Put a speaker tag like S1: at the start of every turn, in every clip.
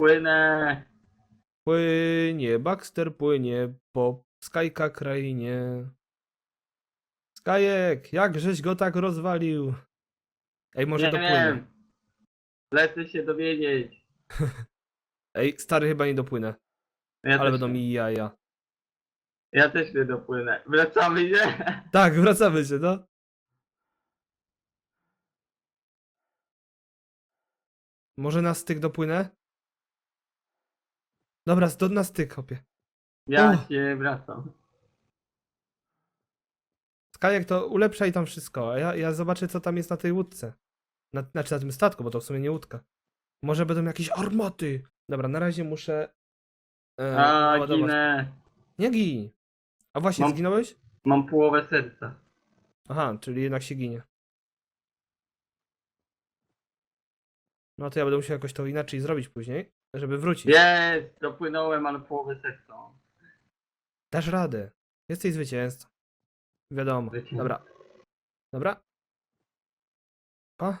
S1: Płynę.
S2: Płynie, Baxter płynie po Skajka krainie. Skajek, jak żeś go tak rozwalił? Ej, może
S1: nie
S2: dopłynę.
S1: wiem. Lecę się dowiedzieć.
S2: Ej, stary, chyba nie dopłynę.
S1: Ja
S2: Ale
S1: też,
S2: będą mi jaja.
S1: Ja też nie dopłynę. Wracamy, nie?
S2: Tak, wracamy się, no. Może na styk dopłynę? Dobra, do, na styk, hopie.
S1: Ja
S2: O.
S1: się wracam.
S2: Skajek to ulepszaj tam wszystko, a ja, ja zobaczę co tam jest na tej łódce. Na, znaczy na tym statku, bo to w sumie nie łódka. Może będą jakieś armaty. Dobra, na razie muszę... E,
S1: A,
S2: naładować.
S1: ginę.
S2: Nie gin. A właśnie,
S1: Mam-
S2: zginąłeś?
S1: Mam połowę serca.
S2: Aha, czyli jednak się ginie. No to ja będę musiał jakoś to inaczej zrobić później, żeby wrócić.
S1: Jest! Dopłynąłem, ale połowę serca.
S2: Dasz radę. Jesteś zwycięzcą. Wiadomo.
S1: Zwycięzcą.
S2: Dobra. Dobra. A?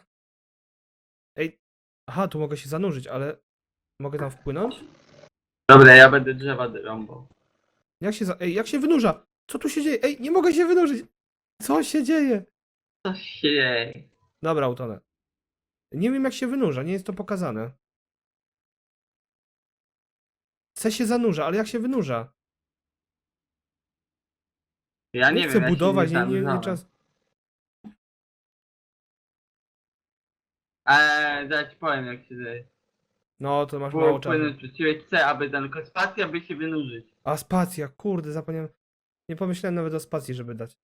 S2: Ej. Aha, tu mogę się zanurzyć, ale mogę tam wpłynąć?
S1: Dobra, ja będę drzewa rąbał.
S2: Jak się za... Ej, jak się wynurza? Co tu się dzieje? Ej, nie mogę się wynurzyć! Co się dzieje?
S1: Co się dzieje?
S2: Dobra, utonę. Nie wiem jak się wynurza, nie jest to pokazane. Chce się zanurza, ale jak się wynurza?
S1: Ja nie,
S2: Nie,
S1: wiem.
S2: chcę
S1: ja się
S2: budować, nie, nie, nie
S1: zanurzałem.
S2: czas.
S1: Eee, zaraz ci powiem jak się dzieje.
S2: No, to masz
S1: Było
S2: mało czasu.
S1: płynąć przeciwek C, aby tylko spacja, by się wynurzyć.
S2: A spacja, kurde, zapomniałem. Nie pomyślałem nawet o spacji, żeby dać.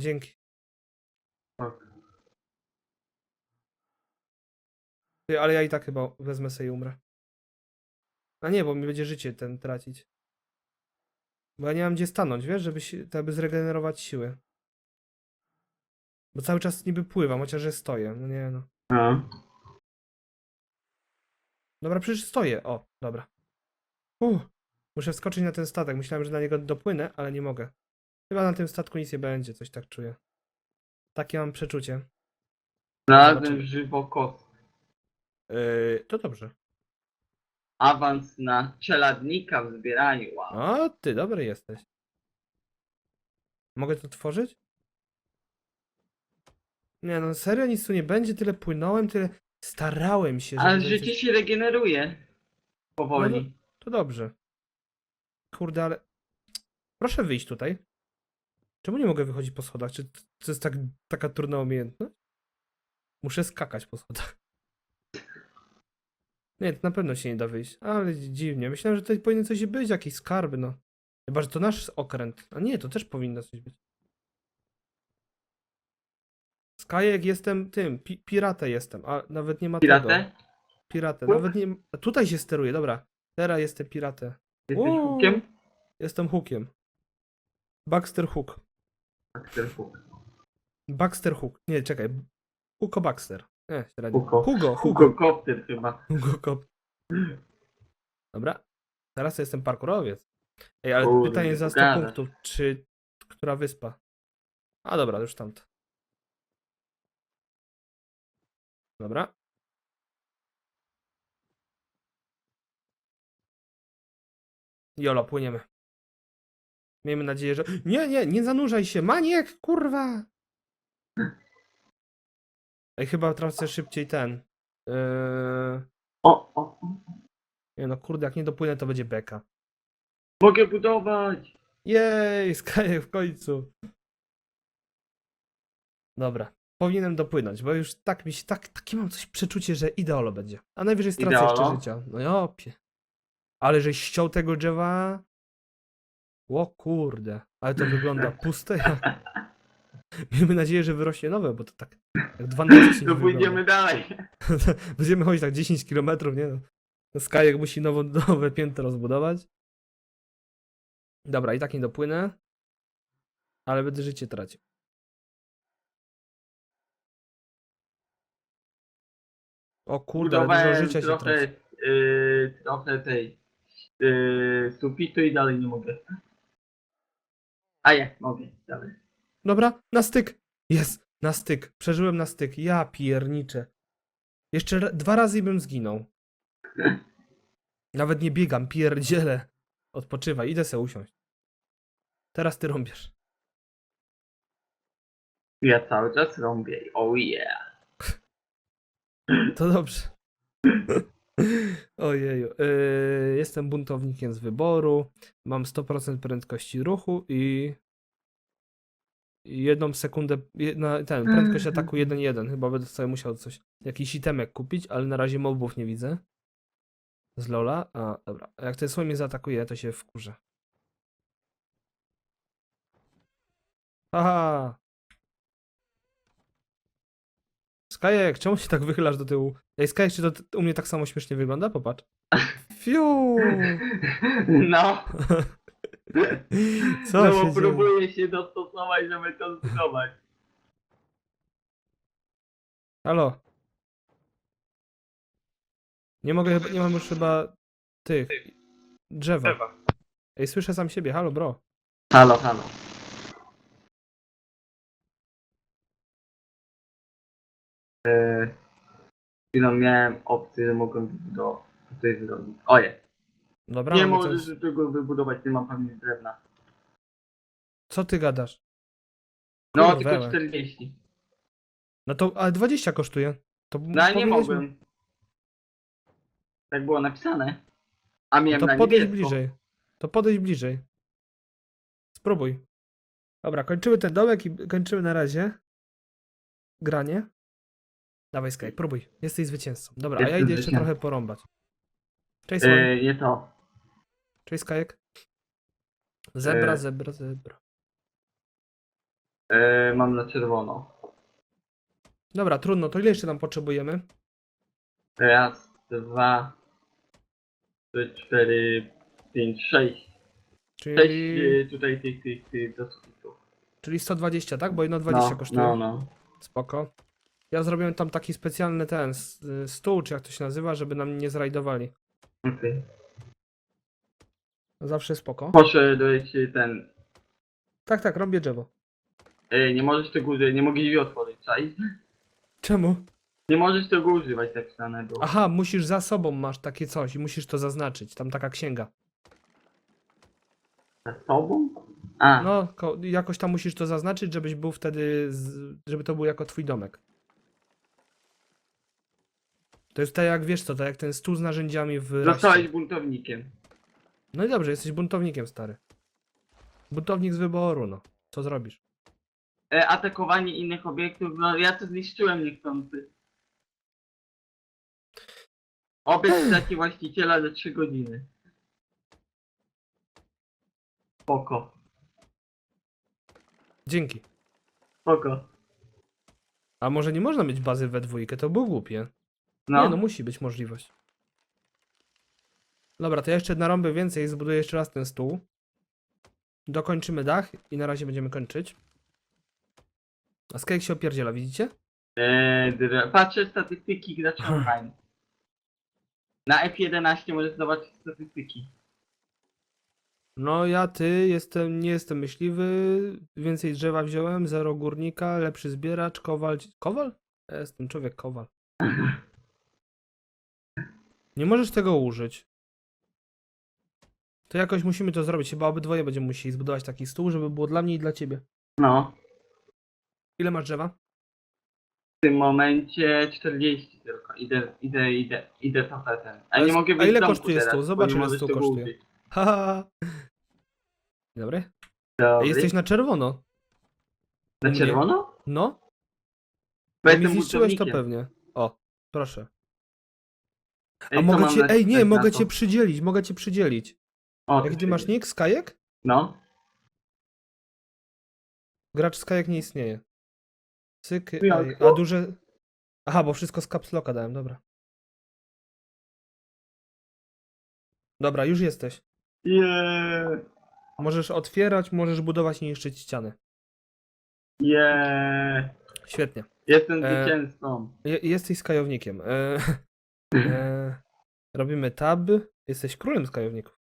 S2: Dzięki. Ty, ale ja i tak chyba wezmę sobie i umrę. A nie, bo mi będzie życie ten tracić. Bo ja nie mam gdzie stanąć, wiesz, żeby, aby zregenerować siły. Bo cały czas niby pływam, chociaż że stoję. No nie no.
S1: No.
S2: Dobra, przecież stoję. O, dobra. Uff, muszę wskoczyć na ten statek. Myślałem, że na niego dopłynę, ale nie mogę. Chyba na tym statku nic nie będzie, coś tak czuję. Takie mam przeczucie.
S1: Znalazłem
S2: Zobaczymy.
S1: żywokos.
S2: Yy, to dobrze.
S1: Awans na czeladnika w zbieraniu. Wow.
S2: O, ty dobry jesteś. Mogę to tworzyć? Nie no, serio nic tu nie będzie, tyle płynąłem, tyle starałem się,
S1: Ale
S2: żeby
S1: życie
S2: coś-
S1: się regeneruje. Powoli.
S2: No To dobrze. Kurde, ale... Proszę wyjść tutaj. Czemu nie mogę wychodzić po schodach? Czy to jest tak, taka trudna umiejętność? Muszę skakać po schodach. Nie, to na pewno się nie da wyjść. Ale dziwnie. Myślałem, że tutaj powinny coś być, jakieś skarby, no. Chyba, że to nasz okręt. A nie, to też powinno coś być. Skajek jestem tym, pi piratę jestem, a nawet nie ma tego.
S1: Piratę?
S2: Piratę,
S1: Huk?
S2: nawet nie... a Tutaj się steruje, dobra. Teraz jestem piratę.
S1: Jesteś
S2: Uuu.
S1: hukiem?
S2: Jestem Hookiem. Baxter Hook.
S1: Baxter Hook.
S2: Baxter Hook. Nie, czekaj. Hugo Baxter. Nie, średnio.
S1: Hugo.
S2: Hugo, Hugo.
S1: Hugo Kopter chyba.
S2: Hugo Kop. Dobra. Teraz jestem parkurowiec. Ej, ale
S1: Kurde,
S2: pytanie za 100
S1: gadasz.
S2: punktów. Czy... Która wyspa? A dobra, już tamta. Dobra. Jolo, płyniemy. Miejmy nadzieję, że... Nie, nie, nie zanurzaj się! Maniek, kurwa! Ej, chyba tracę szybciej ten. Yy...
S1: O, o, o.
S2: Nie no, kurde, jak nie dopłynę, to będzie beka.
S1: Mogę budować!
S2: Jej, Skajek w końcu. Dobra, powinienem dopłynąć, bo już tak mi się, tak, takie mam coś przeczucie, że ideolo będzie. A najwyżej stracę jeszcze
S1: Ideolo?
S2: życia. No jopie. Ale żeś ściął tego drzewa. O kurde, ale to wygląda puste. jak- Miejmy nadzieję, że wyrośnie nowe, bo to tak jak 2 na 10
S1: To pójdziemy dalej.
S2: Będziemy chodzić tak 10 km, nie no. Skajek musi nowo, nowe piętro rozbudować. Dobra, i tak nie dopłynę. Ale będę życie tracił. O kurde, ale dużo
S1: Budowałem
S2: życia się
S1: trochę,
S2: traci.
S1: yy, trochę tej yy, sufitu i dalej nie mogę. A ja mogę dalej.
S2: Dobra, na styk. Jest, na styk. Przeżyłem na styk. Ja pierniczę. Jeszcze ra- dwa razy i bym zginął. Nawet nie biegam, pierdzielę. Odpoczywaj, idę se usiąść. Teraz ty rąbiesz.
S1: Ja cały czas rąbię. Oh yeah.
S2: To dobrze. Ojeju. Yy, jestem buntownikiem z wyboru. Mam 100% prędkości ruchu i i jedną sekundę, jedna, ten, prędkość ataku 1.1. Chyba będę sobie musiał coś, jakiś itemek kupić, ale na razie mobów nie widzę. Z Lola. A, dobra. Jak ten słoń mnie zaatakuje, to się wkurzę. Haha. Skajek, czemu się tak wychylasz do tyłu? Ej, Skajek, czy to t- u mnie tak samo śmiesznie wygląda? Popatrz. Fiu!
S1: No.
S2: Co
S1: no
S2: się
S1: bo
S2: dzieje?
S1: próbuję się dostosować, żeby to zbudować.
S2: Halo. Nie mogę, chyba- nie mam już chyba tych drzewa. Ej, słyszę sam siebie, halo bro.
S1: Halo, halo. Eee, chwilą miałem opcję, że mogłem wybudować tutaj zrobić. Oje,
S2: Dobra,
S1: nie
S2: mamy coś-
S1: możesz tego wybudować, nie mam pewnie drewna.
S2: Co ty gadasz?
S1: No,
S2: Kurwa,
S1: tylko
S2: wełę.
S1: 40.
S2: No to, ale 20 kosztuje. To
S1: No ale nie
S2: powinieneś-
S1: mogłem. Tak było napisane. A miałem
S2: To
S1: na
S2: podejdź
S1: niebiesko.
S2: bliżej. To podejdź bliżej. Spróbuj. Dobra, kończymy ten dołek i kończymy na razie. Granie. Dawaj Sky, próbuj. Jesteś zwycięzcą. Dobra, a ja
S1: Jestem
S2: idę jeszcze
S1: zwycięzcą.
S2: trochę porąbać. Cześć.
S1: Eee, nie to.
S2: Cześć Skajek. Zebra,
S1: e-
S2: zebra, zebra.
S1: Eee, mam na czerwono.
S2: Dobra, trudno. To ile jeszcze tam potrzebujemy?
S1: Raz, dwa, trzy, cztery, pięć, sześć. Sześć
S2: Czyli,
S1: eee, tutaj tych, tych, tych do sufitu.
S2: czyli 120, tak? Bo jedno 20
S1: no,
S2: kosztuje.
S1: No, no.
S2: Spoko. Ja zrobiłem tam taki specjalny ten s- y, stół, czy jak to się nazywa, żeby nam nie zrajdowali.
S1: Okej.
S2: Zawsze spoko.
S1: Poszedłeś e, ten.
S2: Tak, tak, robię drzewo.
S1: Ej, nie możesz tego używać, nie mogę drzwi otworzyć, czaisz?
S2: Czemu?
S1: Nie możesz tego używać, tak napisane było.
S2: Aha, musisz za sobą masz takie coś i musisz to zaznaczyć. Tam taka księga.
S1: Za sobą? A,
S2: No, ko- jakoś tam musisz to zaznaczyć, żebyś był wtedy, z, żeby to był jako twój domek. To jest tak jak, wiesz co, tak jak ten stół z narzędziami w
S1: zostałeś
S2: Raście.
S1: buntownikiem.
S2: No i dobrze, jesteś buntownikiem, stary. Buntownik z wyboru, no. Co zrobisz?
S1: E, atakowanie innych obiektów, no ja to zniszczyłem niechcący. Obiekt taki właściciela za 3 godziny. Spoko,
S2: Dzięki.
S1: spoko.
S2: A może nie można mieć bazy we dwójkę, to było głupie.
S1: No,
S2: Nie, no musi być możliwość. Dobra, to jeszcze narąbię więcej i zbuduję jeszcze raz ten stół. Dokończymy dach i na razie będziemy kończyć. A skajek się opierdziela, widzicie?
S1: e, dr- patrzę statystyki graczy online. Na F11 możesz zobaczyć statystyki.
S2: No ja, ty, jestem, nie jestem myśliwy, więcej drzewa wziąłem, zero górnika, lepszy zbieracz, kowal... Kowal? Ja jestem człowiek kowal. Nie możesz tego użyć. To jakoś musimy to zrobić, chyba obydwoje będziemy musieli zbudować taki stół, żeby było dla mnie i dla ciebie.
S1: No,
S2: Ile masz drzewa?
S1: w tym momencie 40 tylko. Idę, idę, idę, idę tapetem. A
S2: A
S1: nie mogę
S2: a
S1: wyjść
S2: ile
S1: z domku
S2: kosztuje
S1: teraz,
S2: stół?
S1: bo
S2: Zobacz,
S1: nie
S2: ile
S1: możesz
S2: stół
S1: tego
S2: kosztuje. Haha. Dobry.
S1: Dobry.
S2: Jesteś na czerwono.
S1: Na
S2: mnie?
S1: czerwono?
S2: No,
S1: Bo
S2: mi
S1: jestem
S2: zniszczyłeś to pewnie. O, proszę. A
S1: Ej, co
S2: mogę
S1: mam
S2: cię, ej nie,
S1: na
S2: mogę
S1: to?
S2: cię przydzielić, mogę cię przydzielić.
S1: O,
S2: Jaki ty masz nick? Skajek?
S1: No.
S2: Gracz Skajek nie istnieje. Cyk,
S1: Jak to?
S2: a duże... Aha, bo wszystko z caps locka dałem, dobra. Dobra, już jesteś.
S1: Yeah.
S2: Możesz otwierać, możesz budować i niszczyć ściany.
S1: Yeah.
S2: Świetnie.
S1: Jestem
S2: E,
S1: zwycięzcą.
S2: Je, jesteś skajownikiem. E, e, robimy tab. Jesteś królem skajowników.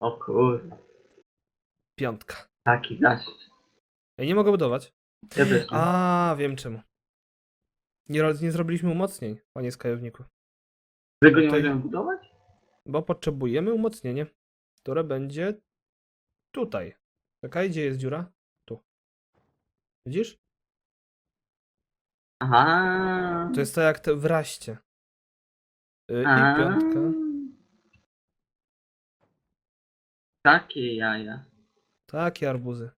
S1: O kurde.
S2: Piątka.
S1: Taki zaszczyt.
S2: Ja nie mogę budować.
S1: Ja też nie.
S2: A, wiem czemu. Nie, nie zrobiliśmy umocnień, panie skajowniku.
S1: Tego nie
S2: Tutaj-
S1: możemy budować?
S2: Bo potrzebujemy umocnienie, które będzie tutaj. Czekaj, gdzie jest dziura? Tu. Widzisz?
S1: Aha.
S2: To jest to jak te w raście. Y, I
S1: A.
S2: piątka.
S1: Takie jaja.
S2: Takie arbuzy.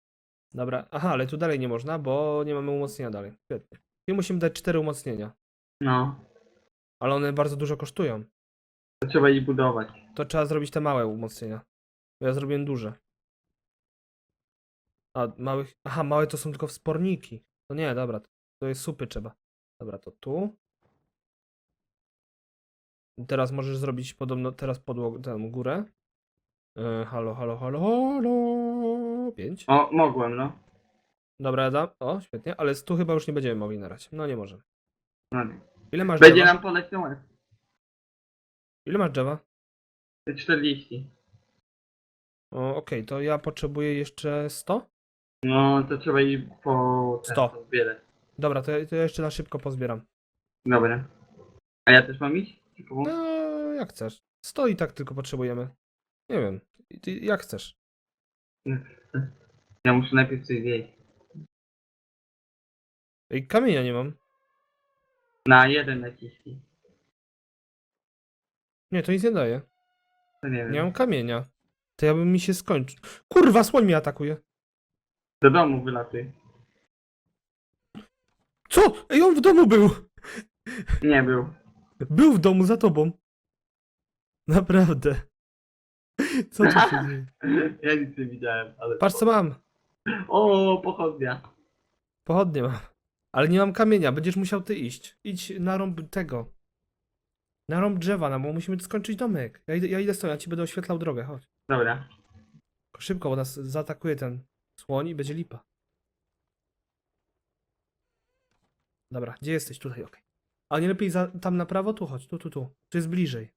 S2: Dobra, aha, ale tu dalej nie można, bo nie mamy umocnienia dalej. Świetnie. I musimy dać cztery umocnienia.
S1: No.
S2: Ale one bardzo dużo kosztują.
S1: To trzeba ich budować.
S2: To trzeba zrobić te małe umocnienia. Bo ja zrobiłem duże. A małych. Aha, małe to są tylko wsporniki. No nie, dobra, to jest supy trzeba. Dobra, to tu. Teraz możesz zrobić podobno teraz podłogę, tę górę. E, halo, halo, halo, halo. Pięć.
S1: O, mogłem, no.
S2: Dobra, Adam. O, świetnie, ale tu chyba już nie będziemy mogli narać. No nie możemy.
S1: no nie.
S2: Ile masz
S1: Będzie
S2: drzewa?
S1: nam poleć na łeb.
S2: Ile masz drzewa?
S1: 40.
S2: O, okej, to ja potrzebuję jeszcze 100?
S1: No, to trzeba ich po... ten,
S2: Sto.
S1: pozbierać.
S2: Dobra, to, ja- to ja jeszcze na szybko pozbieram.
S1: Dobra. A ja też mam iść? Czy komu?
S2: No, jak chcesz. 100 i tak tylko potrzebujemy. Nie wiem, ty, jak chcesz.
S1: Ja muszę najpierw coś zjeść.
S2: Ej, kamienia nie mam.
S1: Na jeden naciśnij.
S2: Nie, to nic nie daje.
S1: To nie wiem.
S2: Nie mam kamienia. To ja bym mi się skończył. Kurwa, słoń mnie atakuje.
S1: Do domu wylatuj.
S2: Co? Ej, on w domu był!
S1: Nie był.
S2: Był w domu za tobą. Naprawdę. Co tu się dzieje?
S1: Ja nic nie widziałem, ale...
S2: Patrz co mam.
S1: O, pochodnia.
S2: Pochodnie mam. Ale nie mam kamienia, będziesz musiał ty iść. Idź na rąb tego. Na rąb drzewa, no bo musimy skończyć domek. Ja idę, ja idę stąd, ja ci będę oświetlał drogę, chodź.
S1: Dobra.
S2: Szybko, bo nas zaatakuje ten słoń i będzie lipa. Dobra, gdzie jesteś? Tutaj, okej. A nie lepiej za, tam na prawo? Tu chodź, tu, tu, tu. Tu jest bliżej.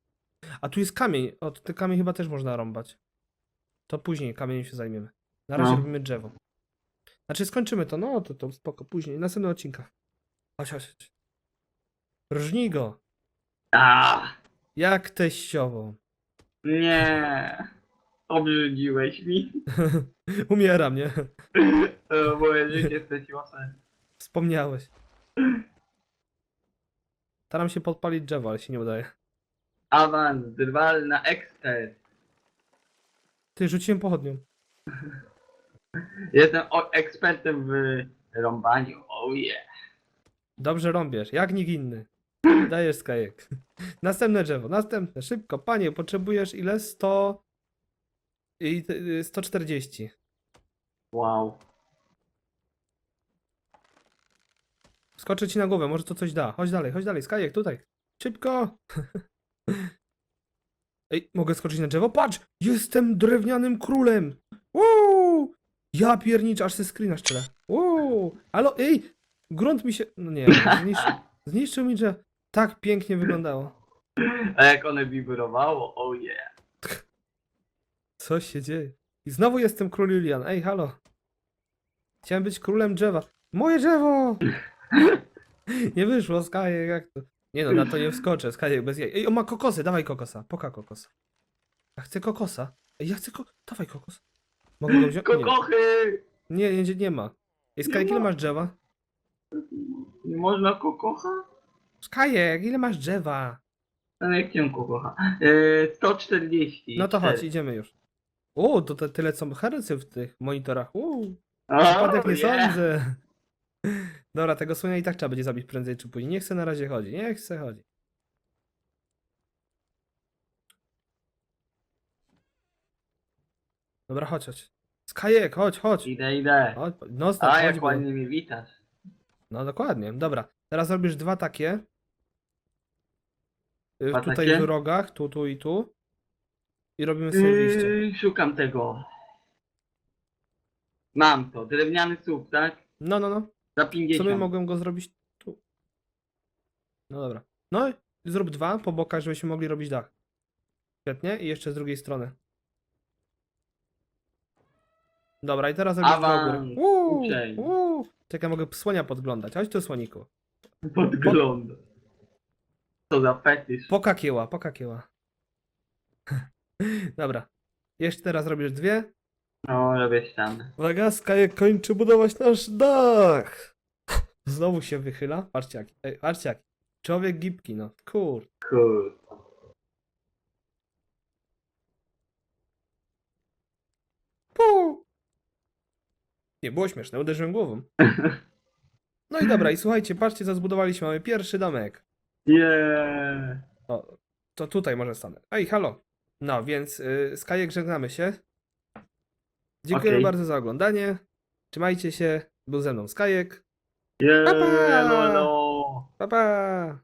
S2: A tu jest kamień. O, ten kamień chyba też można rąbać. To później kamieniem się zajmiemy. Na razie
S1: No.
S2: robimy drzewo. Znaczy skończymy to, no to, to spoko, później, w następnym odcinkach. Chodź, chodź, chodź. Rżnij go.
S1: A,
S2: Jak teściową.
S1: nie. Obrzydziłeś mi.
S2: Umieram, nie?
S1: E, Moje życie straciło sens.
S2: Wspomniałeś. Staram się podpalić drzewo, ale się nie udaje.
S1: Awans, drwal na ekspert.
S2: Ty, rzuciłem pochodnią.
S1: Jestem o, ekspertem w rąbaniu. Oh yeah.
S2: Dobrze rąbiesz, jak nikt inny. Dajesz skajek. Następne drzewo, następne, szybko. Panie, potrzebujesz ile? 100... I te- y, 140.
S1: Wow.
S2: Skoczę ci na głowę, może to coś da. Chodź dalej, chodź dalej, skajek, tutaj. Szybko! Ej, mogę skoczyć na drzewo? Patrz! Jestem drewnianym królem! Uuu! Ja piernicz, aż ze screena szczerze. Uuu! Alo, ej! Grunt mi się... No nie, zniszczył, zniszczył mi, że tak pięknie wyglądało.
S1: A jak one wibrowało? Oh yeah.
S2: Co się dzieje? I znowu jestem król Julian. Ej, halo. Chciałem być królem drzewa. Moje drzewo! nie wyszło, Skajek, jak to? Nie no, na to nie wskoczę, Skajek bez jaj. Ej, on ma kokosy, dawaj kokosa, poka kokosa. Ja chcę kokosa. Ej, ja chcę ko... Dawaj kokos. Mogę go wziąć? Nie.
S1: Kokochy!
S2: Nie, nie, nie ma. Ej, Skajek, ile masz drzewa?
S1: Nie można kokocha?
S2: Skajek, ile masz drzewa?
S1: No jak cię kokocha? E, 140.
S2: No to chodź, idziemy już. O, to te, tyle co hercy w tych monitorach. Uuu.
S1: Oh,
S2: Przypadek nie
S1: yeah.
S2: sądzę. Dobra, tego słonia i tak trzeba będzie zabić prędzej czy później. Nie chcę na razie chodzi, nie chcę chodzi. Dobra, chodź, chodź. Skajek, chodź, chodź.
S1: Idę, idę.
S2: chodź no stop,
S1: A
S2: chodź.
S1: jak
S2: bo-
S1: ładnie mnie witasz.
S2: No dokładnie, dobra. Teraz robisz dwa takie. Y,
S1: Dwa
S2: Tutaj
S1: takie?
S2: w rogach, tu, tu i tu. I robimy sobie wyjście.
S1: Yy, szukam tego. Mam to. Drewniany słup, tak?
S2: No, no, no.
S1: Za
S2: Co
S1: 50.
S2: my mogłem go zrobić tu? No dobra. No i zrób dwa po bokach, żebyśmy mogli robić dach. Świetnie. I jeszcze z drugiej strony. Dobra, i teraz robisz dwa u góry.
S1: Awans,
S2: Uuu,
S1: uczeń.
S2: uuu. Czekaj, mogę słonia podglądać. Chodź tu, słoniku.
S1: Podgląda. Co za fetysz.
S2: Pokakieła, pokakieła. Dobra. Jeszcze teraz robisz dwie.
S1: No, robię ścianę.
S2: Uwaga, Skajek kończy budować nasz dach. Znowu się wychyla. Patrzcie jaki. Ej, patrzcie jaki. Człowiek gipki, no. Kur.
S1: Kur...
S2: Pu. Nie było śmieszne, uderzyłem głową. No i dobra, i słuchajcie, patrzcie, co zbudowaliśmy. Mamy pierwszy domek.
S1: Yeah.
S2: O, to tutaj może stanę. Ej, halo. No, więc y, Skajek, żegnamy się. Dziękujemy
S1: Okej.
S2: bardzo za oglądanie. Trzymajcie się. Był ze mną Skajek.
S1: Yeah,
S2: Pa, pa.
S1: no, no.
S2: Pa, pa.